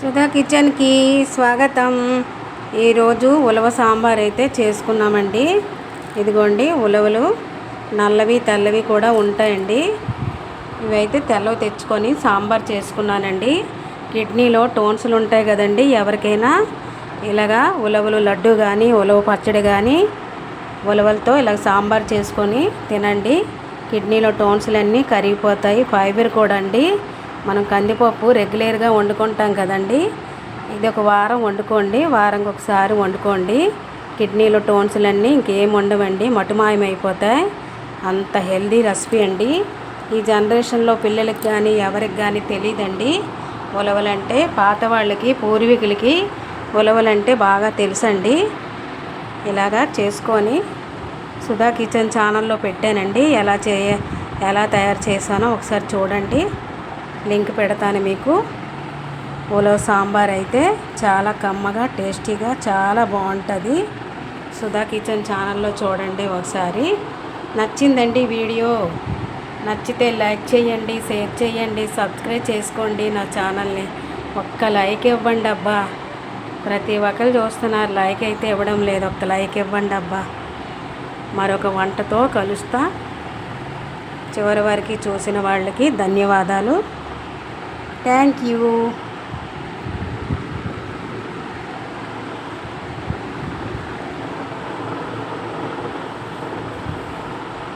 సుధా కిచెన్కి స్వాగతం. ఈరోజు ఉలవ సాంబార్ అయితే చేసుకున్నామండి. ఇదిగోండి ఉలవలు. నల్లవి తెల్లవి కూడా ఉంటాయండి. ఇవైతే తెల్లవి తెచ్చుకొని సాంబార్ చేసుకున్నానండి. కిడ్నీలో టోన్సులు ఉంటాయి కదండి ఎవరికైనా. ఇలాగా ఉలవలు లడ్డు కానీ ఉలవ పచ్చడి కానీ ఉలవలతో ఇలా సాంబార్ చేసుకొని తినండి. కిడ్నీలో టోన్సులు అన్నీ కరిగిపోతాయి. ఫైబర్ కూడా అండి. మనం కందిపప్పు రెగ్యులర్గా వండుకుంటాం కదండి. ఇది ఒక వారం వండుకోండి వారంకి ఒకసారి వండుకోండి. కిడ్నీలో టోన్సులు అన్నీ ఇంకేం ఉండవండి మటుమాయం అయిపోతాయి అంత హెల్దీ రెసిపీ అండి. ఈ జనరేషన్లో పిల్లలకి కానీ ఎవరికి కానీ తెలియదండి ఉలవలంటే పాత వాళ్ళకి పూర్వీకులకి ఉలవలంటే బాగా తెలుసండి. ఇలాగా చేసుకొని సుధా కిచెన్ ఛానల్లో పెట్టానండి. ఎలా చేయ ఎలా తయారు చేశానో ఒకసారి చూడండి. లింక్ పెడతాను మీకు. ఉలవ సాంబార్ అయితే చాలా కమ్మగా టేస్టీగా చాలా బాగుంటుంది. సుధా కిచెన్ ఛానల్లో చూడండి ఒకసారి. నచ్చిందండి వీడియో. నచ్చితే లైక్ చేయండి షేర్ చేయండి సబ్స్క్రైబ్ చేసుకోండి నా ఛానల్ని. ఒక్క లైక్ ఇవ్వండి అబ్బా. ప్రతి ఒక్కరు చూస్తున్నారు లైక్ అయితే ఇవ్వడం లేదు ఒక్క లైక్ ఇవ్వండి అబ్బా. మరొక వంటతో కలుస్తా. చివరి వరకు చూసిన వాళ్ళకి ధన్యవాదాలు. Thank you.